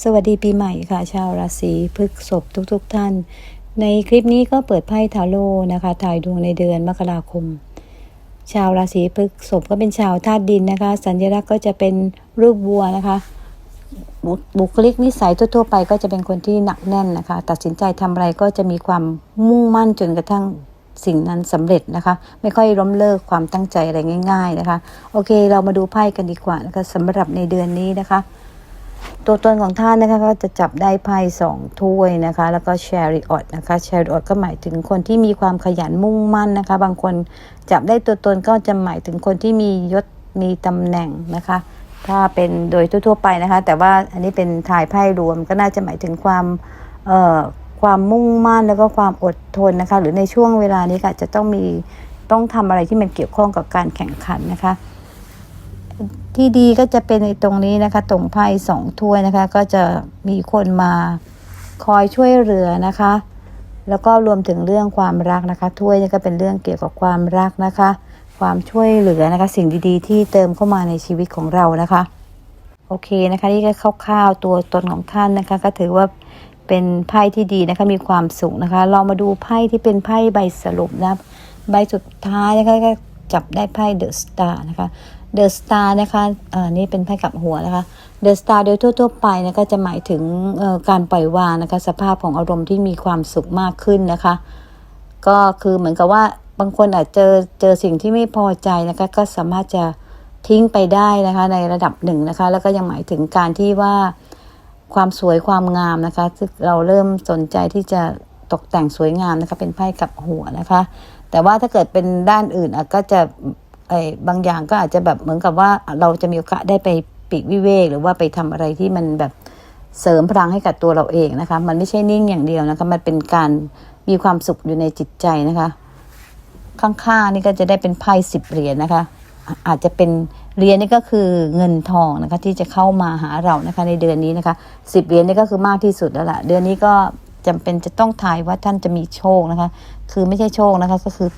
สวัสดีปีใหม่ค่ะ ชาวราศีพฤษภทุกๆทท่าน ในคลิปนี้ก็เปิดไพ่ทาโร่นะคะถ่ายดวงในเดือนมกราคม ชาวราศีพฤษภก็เป็นชาวธาตุดินนะคะ สัญลักษณ์ก็จะเป็นรูปวัวนะคะบุบุคลิกนิสัยทั่วๆไปก็จะเป็นคนที่หนักแน่นนะคะ ตัดสินใจทำอะไรก็จะมีความมุ่งมั่นจนกระทั่งสิ่งนั้นสำเร็จนะคะ ไม่ค่อยล้มเลิกความตั้งใจอะไรง่าย ๆนะคะ โอเค เรามาดูไพ่กันดีกว่านะคะสำหรับในเดือนนี้นะคะ ตัวตนของท่านนะคะก็จะจับได้ไพ่สองถ้วยนะคะ แล้วก็แชริออตนะคะแชริออตก็หมายถึงคนที่มีความขยันมุ่งมั่นนะคะ บางคนจับได้ตัวตนก็จะหมายถึงคนที่มียศมีตำแหน่งนะคะ ถ้าเป็นโดยทั่วๆไปนะคะ แต่ว่าอันนี้เป็นถ่ายไพ่รวมก็น่าจะหมายถึงความเอ่อความมุ่งมั่นแล้วก็ความอดทนนะคะ หรือในช่วงเวลานี้ก็อาจจะต้องมีต้องทำอะไรที่มันเกี่ยวข้องกับการแข่งขันนะคะ ที่ดีก็จะเป็นในตรงนี้นะคะตรงไพ่สองถ้วยนะคะ ก็จะมีคนมาคอยช่วยเหลือนะคะ แล้วก็รวมถึงเรื่องความรักนะคะ ถ้วยนี่ก็เป็นเรื่องเกี่ยวกับความรักนะคะ ความช่วยเหลือนะคะ สิ่งดีๆ ที่เติมเข้ามาในชีวิตของเรานะคะ โอเคนะคะนี่ก็คร่าวๆตัวตนของท่านนะคะ ก็ถือว่าเป็นไพ่ที่ดีนะคะมีความสุขนะคะ เรามาดูไพ่ที่เป็นไพ่ใบสรุปนะใบสุดท้ายนะคะก็จับได้ไพ่เดอะสตาร์นะคะ เดอะสตาร์นะคะอ่นี่เป็นไพ่กับหัวนะคะเดอะสตาร์โดยทั่ว ๆ ไปนะก็จะหมายถึงการปล่อยวางนะคะ สภาพของอารมณ์ที่มีความสุขมากขึ้นนะคะ ก็คือเหมือนกับว่าบางคนอาจเจอเจอสิ่งที่ไม่พอใจนะคะก็สามารถจะทิ้งไปได้นะคะในระดับหนึ่งนะคะ แล้วก็ยังหมายถึงการที่ว่าความสวยความงามนะคะซึ่งเราเริ่มสนใจที่จะตกแต่งสวยงามนะคะ เป็นไพ่กับหัวนะคะ แต่ว่าถ้าเกิดเป็นด้านอื่นอก็จะ ไอ้บางอย่างก็อาจจะแบบเหมือนกับว่าเราจะมีโอกาสได้ไปปีกวิเวกหรือว่าไปทำอะไรที่มันแบบเสริมพลังให้กับตัวเราเองนะคะ มันไม่ใช่นิ่งอย่างเดียวนะคะมันเป็นการมีความสุขอยู่ในจิตใจนะคะ ข้างๆนี่ก็จะได้เป็นไพ่สิบเหรียญนะคะ อาจจะเป็นเหรียญนี่ก็คือเงินทองนะคะ ที่จะเข้ามาหาเรานะคะ ในเดือนนี้นะคะสิบเหรียญนี่ก็คือมากที่สุดแล้วล่ะเดือนนี้ก็จำเป็นจะต้องทายว่าท่านจะมีโชคนะคะ คือไม่ใช่โชคนะคะ ก็คือ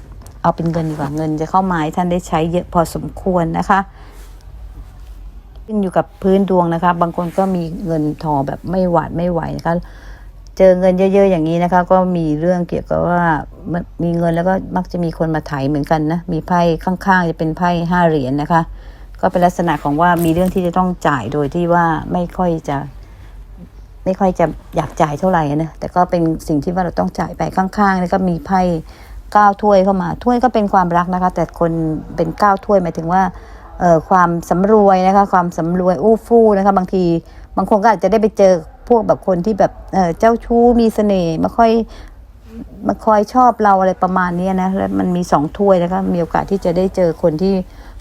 เอาเป็นเงินดีกว่าเงินจะเข้ามาท่านได้ใช้เยอะพอสมควรนะคะขึ้นอยู่กับพื้นดวงนะคะ บางคนก็มีเงินทอแบบไม่หวาดไม่ไหวนะคะเจอเงินเยอะๆอย่างนี้นะคะ ก็มีเรื่องเกี่ยวกับว่ามีเงินแล้วก็มักจะมีคนมาไถเหมือนกันนะมีไพ่ข้างๆจะเป็นไพ่ห้าเหรียญนะคะ ก็เป็นลักษณะของว่ามีเรื่องที่จะต้องจ่ายโดยที่ว่าไม่ค่อยจะ ไม่ค่อยจะอยากจ่ายเท่าไหร่นะแต่ก็เป็นสิ่งที่ว่าเราต้องจ่ายไปข้างๆนี่ก็มีไพ่ ก้าถ้วยเข้ามาถ้วยก็เป็นความรักนะคะ แต่คนเป็นเก้าถ้วยหมายถึงว่าเอ่อความสำรวยนะคะความสำรวยอู้ฟู่นะคะบางทีบางคนก็อาจจะได้ไปเจอพวกแบบคนที่แบบเอ่อเจ้าชู้มีเสน่ห์ม่ค่อยมาคอยชอบเราอะไรประมาณนี้นะแล้วมันมีสองถ้วยนะคะมีโอกาสที่จะได้เจอคนที่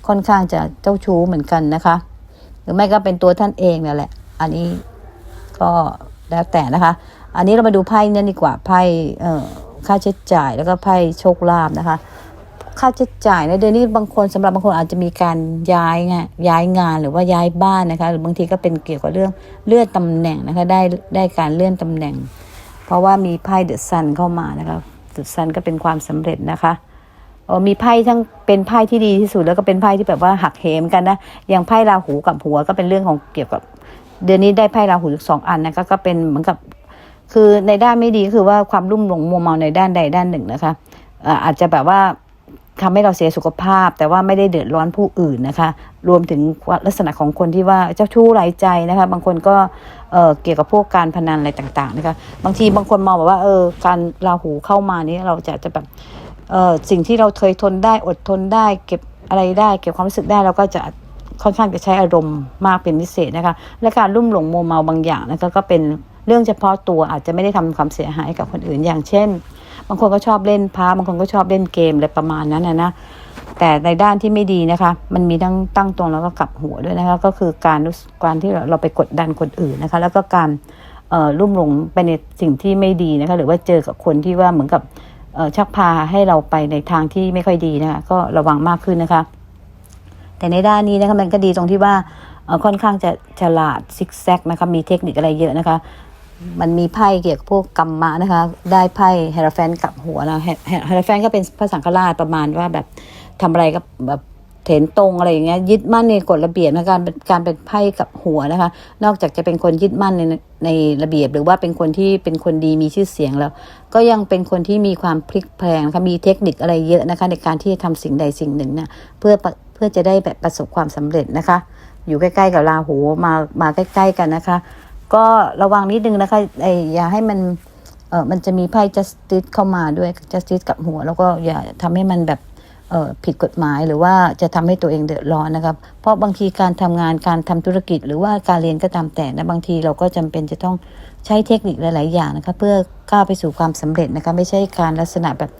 ค่อนข้างจะเจ้าชู้เหมือนกันนะคะ หรือไม่ก็เป็นตัวท่านเองนั่นแหละ อันนี้ก็แล้วแต่นะคะ อันนี้เรามาดูไพ่เนี่ยดีกว่าไพ่เอ่อ ค่าใช้จ่ายแล้วก็ไพ่โชคลาภนะคะ ค่าใช้จ่ายในเดือนนี้บางคนสำหรับบางคนอาจจะมีการย้ายงานย้ายงานหรือว่าย้ายบ้านนะคะ หรือบางทีก็เป็นเกี่ยวกับเรื่องเลื่อนตำแหน่งนะคะ ได้ได้การเลื่อนตำแหน่ง เพราะว่ามีไพ่เดอะซันเข้ามานะคะเดอะซันก็เป็นความสำเร็จนะคะเออมีไพ่ทั้งเป็นไพ่ที่ดีที่สุดแล้วก็เป็นไพ่ที่แบบว่าหักเหมกันนะอย่างไพ่ราหูกับหัวก็เป็นเรื่องของเกี่ยวกับ เดือนนี้ได้ไพ่ราหูสองอันนะคะก็เป็นเหมือนกับ คือในด้านไม่ดีก็คือว่าความรุ่มหลงมัวเมาในด้านใดด้านหนึ่งนะคะเอ่ออาจจะแบบว่าทำให้เราเสียสุขภาพ แต่ว่าไม่ได้เดือดร้อนผู้อื่นนะคะ รวมถึงลักษณะของคนที่ว่าเจ้าชู้ไร้ใจนะคะ บางคนก็เอ่อเกี่ยวกับพวกการพนันอะไรต่างๆนะคะบางทีบางคนมองแบบว่าเออการราหูเข้ามานี้เราจะจะแบบเออสิ่งที่เราเคยทนได้อดทนได้ เก็บอะไรได้ เก็บความรู้สึกได้เราก็จะค่อนข้างจะใช้อารมณ์มากเป็นพิเศษนะคะ และการลุ่มหลงโมเมาบางอย่างนะคะก็เป็น เรื่องเฉพาะตัวอาจจะไม่ได้ทำความเสียหายกับคนอื่นอย่างเช่น บางคนก็ชอบเล่นพาบางคนก็ชอบเล่นเกมอะไรประมาณนั้นนะนะแต่ในด้านที่ไม่ดีนะคะ มันมีทั้งตั้งตรงแล้วก็กลับหัวด้วยนะคะก็คือการการที่เราไปกดดันคนอื่นนะคะ แล้วก็การเอ่อลุ่มหลงไปในสิ่งที่ไม่ดีนะคะหรือว่าเจอกับคนที่ว่าเหมือนกับชักพาให้เราไปในทางที่ไม่ค่อยดีนะคะก็ระวังมากขึ้นนะคะ แต่ในด้านนี้นะคะมันก็ดีตรงที่ว่าค่อนข้างจะฉลาดซิกแซกนะคะมีเทคนิคอะไรเยอะนะคะ มันมีไพ่เกี่ยวกับพวกกรรมะนะคะ ได้ไพ่เฮราแฟนกลับหัวนะเฮเฮราแฟนก็เป็นพระสังฆราชประมาณว่าแบบทำอะไรก็แบบเถนตรงอะไรอย่างเงี้ยยึดมั่นในกฎระเบียบในการการเป็นไพ่กับหัวนะคะ นอกจากจะเป็นคนยึดมั่นในในระเบียบ หรือว่าเป็นคนที่เป็นคนดีมีชื่อเสียงแล้ว ก็ยังเป็นคนที่มีความพลิกแพลงนะคะมีเทคนิคอะไรเยอะนะคะ ในการที่จะทำสิ่งใดสิ่งหนึ่งเนี่ยเพื่อเพื่อจะได้แบบประสบความสำเร็จนะคะ อยู่ใกล้ๆกับราหูมามาใกล้ ๆ กันนะคะ ก็ระวังนิดนึงนะคะไออย่าให้มันเออมันจะมีไพ่ justice เข้ามาด้วย justice กับหัว แล้วก็อย่าทำให้มันแบบเออผิดกฎหมายหรือว่าจะทำให้ตัวเองเดือดร้อนนะครับ เพราะบางทีการทำงานการทำธุรกิจ หรือว่าการเรียนก็ตามแต่นะบางทีเราก็จำเป็นจะต้องใช้เทคนิคหลาย ๆ อย่างนะคะเพื่อก้าวไปสู่ความสำเร็จนะคะไม่ใช่การลักษณะแบบ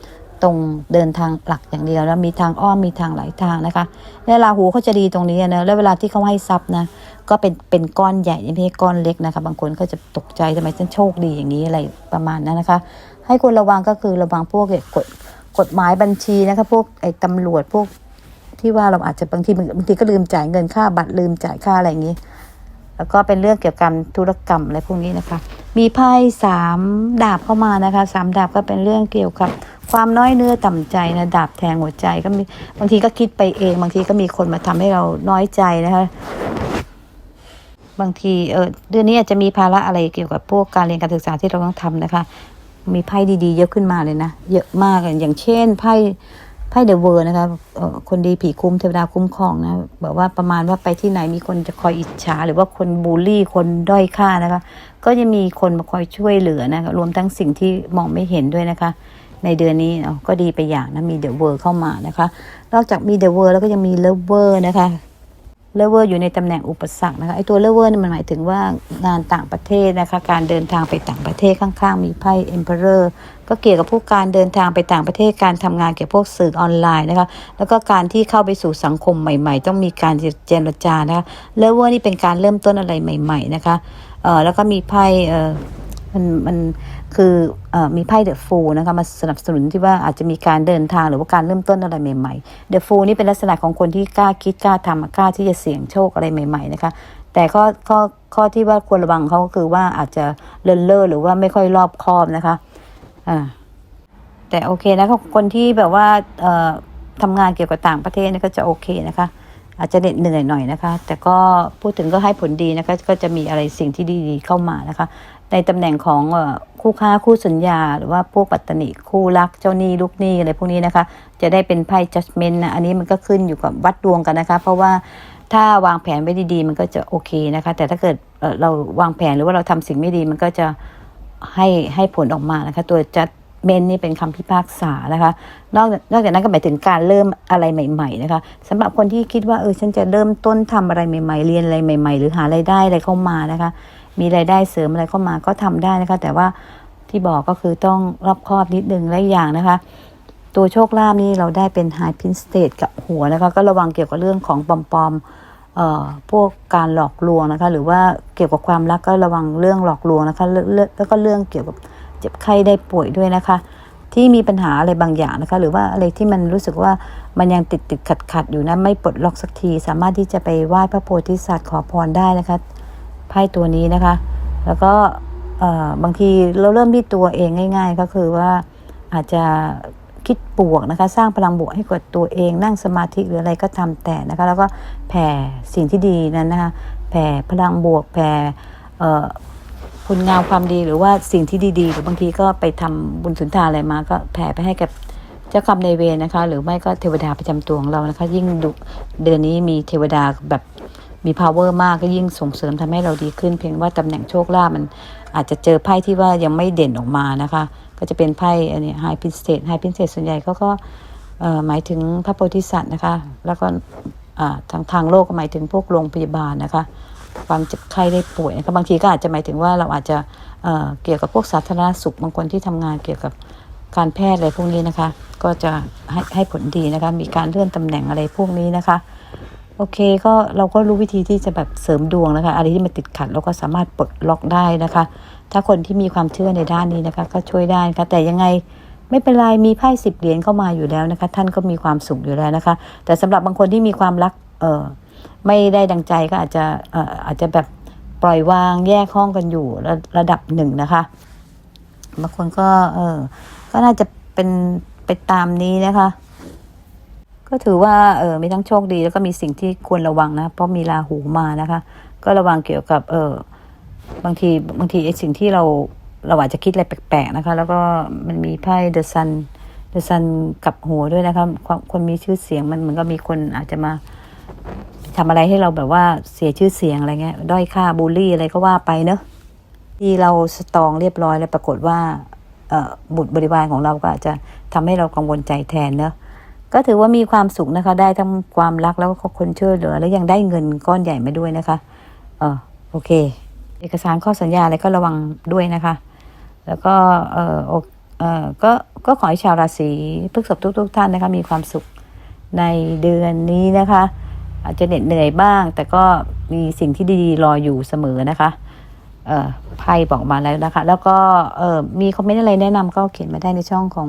ตรงเดินทางหลักอย่างเดียวแล้วมีทางอ้อมมีทางหลายทางนะคะและราหูเขาจะดีตรงนี้นะแล้วเวลาที่เขาให้ทรัพย์นะก็เป็นเป็นก้อนใหญ่ไม่ใช่ก้อนเล็กนะคะ บางคนก็จะตกใจทำไมฉันโชคดีอย่างนี้อะไรประมาณนั้นนะคะ ให้คนระวังก็คือระวังพวกกฎกฎหมายบัญชีนะคะพวกไอ้ตำรวจพวกที่ว่าเราอาจจะบางทีบางทีก็ลืมจ่ายเงินค่าบัตรลืมจ่ายค่าอะไรอย่างนี้ แล้วก็เป็นเรื่องเกี่ยวกับธุรกรรมอะไรพวกนี้นะคะ มีไพ่สามดาบเข้ามานะคะสามดาบก็เป็นเรื่องเกี่ยวกับความน้อยเนื้อต่ำใจนะดาบแทงหัวใจก็มีบางทีก็คิดไปเอง บางทีก็มีคนมาทำให้เราน้อยใจนะคะบางทีเออเดือนนี้อาจจะมีภาระอะไรเกี่ยวกับพวกการเรียนการศึกษาที่เราต้องทำนะคะ มีไพ่ดีๆ เยอะขึ้นมาเลยนะ เยอะมากอย่างเช่นไพ่ ไพ่เดอะเวอร์นะคะคนดีผีคุ้มเทวดาคุ้มครองนะแบบว่าประมาณว่าไปที่ไหนมีคนจะคอยอิจฉา หรือว่าคนบูลลี่คนด้อยค่านะคะ ก็จะมีคนมาคอยช่วยเหลือนะคะรวมทั้งสิ่งที่มองไม่เห็นด้วยนะคะ ในเดือนนี้ก็ดีไปอย่างนะมีเดอะเวอร์เข้ามานะคะ นอกจากมีเดอะเวอร์แล้วก็ยังมีเลเวอร์นะคะ เลเวอร์อยู่ในตำแหน่งอุปสรรคนะคะไอตัวเลเวอร์นี่มันหมายถึงว่างานต่างประเทศนะคะการเดินทางไปต่างประเทศข้างๆ มีไพ่ Emperor ก็เกี่ยวกับพวกการเดินทางไปต่างประเทศการทำงานเกี่ยวกับพวกสื่อออนไลน์นะคะแล้วก็การที่เข้าไปสู่สังคมใหม่ ๆ ต้องมีการเจรจานะคะเลเวอร์นี่เป็นการเริ่มต้นอะไรใหม่ ๆ นะคะเออแล้วก็มีไพ่เออมันมัน คืออมีไพ่เดอะฟูนะคะมาสนับสนุนที่ว่าอาจจะมีการเดินทางหรือว่าการเริ่มต้นอะไรใหม่ๆเดอะฟูนี่เป็นลักษณะของคนที่กล้าคิดกล้าทำกล้าที่จะเสี่ยงโชคอะไรใหม่ ๆ นะคะ แต่ข้อข้อข้อที่ว่าควรระวังเขาก็คือว่าอาจจะเลินเล่อหรือว่าไม่ค่อยรอบคอบนะคะอ่าแต่โอเคนะคะคนที่แบบว่าเอ่อทำงานเกี่ยวกับต่างประเทศนี่ก็จะโอเคนะคะอาจจะเหน็ดเหนื่อยหน่อยนะคะ แต่ก็พูดถึงก็ให้ผลดีนะคะ ก็จะมีอะไรสิ่งที่ดีๆเข้ามานะคะ ในตำแหน่งของเอ่อ คู่ค้าคู่สัญญา หรือว่าพวกปัตตนิคู่รักเจ้าหนี้ลูกหนี้อะไรพวกนี้นะคะ จะได้เป็นไพ่ judgment นะอันนี้มันก็ขึ้นอยู่กับวัดดวงกันนะคะ เพราะว่าถ้าวางแผนไว้ดีๆ มันก็จะโอเคนะคะ แต่ถ้าเกิดเเราวางแผนหรือว่าเราทำสิ่งไม่ดีมันก็จะให้ให้ผลออกมานะคะ ตัวจัดเมนนี่เป็นคำพิพากษานะคะ นอกนอกจากนั้นก็หมายถึงการเริ่มอะไรใหม่ ๆ นะคะสำหรับคนที่คิดว่าเออฉันจะเริ่มต้นทำอะไรใหม่ ๆ เรียนอะไรใหม่ ๆ หรือหารายได้อะไรเข้ามานะคะ มีรายได้เสริมอะไรเข้ามาก็ทำได้นะคะ แต่ว่าที่บอกก็คือต้องรอบคอบนิดนึงและอีกอย่างนะคะ ตัวโชคลาภนี่เราได้เป็น High Pin State กับหัวนะคะ ก็ระวังเกี่ยวกับเรื่องของปอมๆเอ่อพวกการหลอกลวงนะคะ หรือว่าเกี่ยวกับความรักก็ระวังเรื่องหลอกลวงนะคะแล้วก็เรื่องเกี่ยวกับเจ็บไข้ได้ป่วยด้วยนะคะ ที่มีปัญหาอะไรบางอย่างนะคะ หรือว่าอะไรที่มันรู้สึกว่ามันยังติดติดขัดขัดอยู่นะไม่ปลดล็อกสักที สามารถที่จะไปไหว้พระโพธิสัตว์ขอพรได้นะคะ ไพ่ตัวนี้นะคะ แล้วก็บางทีเราเริ่มที่ตัวเองง่าย ๆ ก็คือว่าอาจจะคิดบวกนะคะ สร้างพลังบวกให้กับตัวเอง นั่งสมาธิหรืออะไรก็ทำแต่นะคะ แล้วก็แผ่สิ่งที่ดีนั้นนะคะ แผ่พลังบวก แผ่คุณงามความดีหรือว่าสิ่งที่ดีๆ หรือบางทีก็ไปทำบุญสุนทานอะไรมา ก็แผ่ไปให้กับเจ้ากรรมในายเวรนะคะ หรือไม่ก็เทวดาประจำตัวของเรานะคะ ยิ่งดุเดือนนี้มีเทวดาแบบ มี power มากก็ยิ่งส่งเสริมทำให้เราดีขึ้น เพียงว่าตำแหน่งโชคลาภมันอาจจะเจอไพ่ที่ว่ายังไม่เด่นออกมานะคะ ก็จะเป็นไพ่อันนี้ high princess high princess ส่วนใหญ่เขาก็หมายถึงพระโพธิสัตว์นะคะ แล้วก็ทางทางโลกหมายถึงพวกโรงพยาบาลนะคะ ความเจ็บไข้ได้ป่วยนะคะบางทีก็อาจจะหมายถึงว่าเราอาจจะเเกี่ยวกับพวกสาธารณสุขบางคนที่ทำงานเกี่ยวกับการแพทย์อะไรพวกนี้นะคะ ก็จะให้ให้ผลดีนะคะ มีการเลื่อนตำแหน่งอะไรพวกนี้นะคะ โอเคก็เราก็รู้วิธีที่จะแบบเสริมดวงนะคะอะไรที่มันติดขัดเราก็สามารถปลดล็อกได้นะคะ ถ้าคนที่มีความเชื่อในด้านนี้นะคะ ก็ช่วยได้นะคะแต่ยังไงไม่เป็นไรมีไพ่สิบเหรียญเข้ามาอยู่แล้วนะคะ ท่านก็มีความสุขอยู่แล้วนะคะ แต่สำหรับบางคนที่มีความรักเออไม่ได้ดังใจก็อาจจะเอออาจจะแบบปล่อยวางแยกห้องกันอยู่ระระดับหนึ่งนะคะบางคนก็เออก็น่าจะเป็นไปตามนี้นะคะ ก็ถือว่าเออมีทั้งโชคดีแล้วก็มีสิ่งที่ควรระวังนะเพราะมีราหูมานะคะ ก็ระวังเกี่ยวกับเออบางทีบางทีไอ้สิ่งที่เราเราอาจจะคิดอะไรแปลกๆนะคะ แล้วก็มันมีไพ่เดอะซันเดอะซันกับหัวด้วยนะคะคคนมีชื่อเสียงมันเหมือนก็มีคนอาจจะมาทำอะไรให้เราแบบว่าเสียชื่อเสียงอะไรเงี้ย ด้อยค่าบูลลี่อะไรก็ว่าไปเนอะที่เราสตองเรียบร้อยแล้วปรากฏว่าเออบุตรบริวารของเราก็อาจจะทำให้เรากังวลใจแทนเนอะ ก็ถือว่ามีความสุขนะคะ ได้ทั้งความรักแล้วก็คนช่วยเหลือ แล้วยังได้เงินก้อนใหญ่มาด้วยนะคะ เออโอเค เอกสารข้อสัญญาอะไรก็ระวังด้วยนะคะ แล้วก็เออเออก็ก็ขอให้ชาวราศีพฤษภทุกๆท่านนะคะ มีความสุขในเดือนนี้นะคะ อาจจะเหน็ดเหนื่อยบ้าง แต่ก็มีสิ่งที่ดีๆรออยู่เสมอนะคะเอ่อไพ่บอกมาแล้วนะคะ แล้วก็เออมีคอมเมนต์อะไรแนะนำก็เขียนมาได้ในช่องของ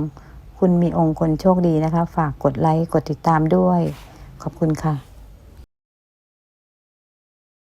คุณมีองค์คนโชคดีนะคะ ฝากกดไลค์ กดติดตามด้วย ขอบคุณค่ะ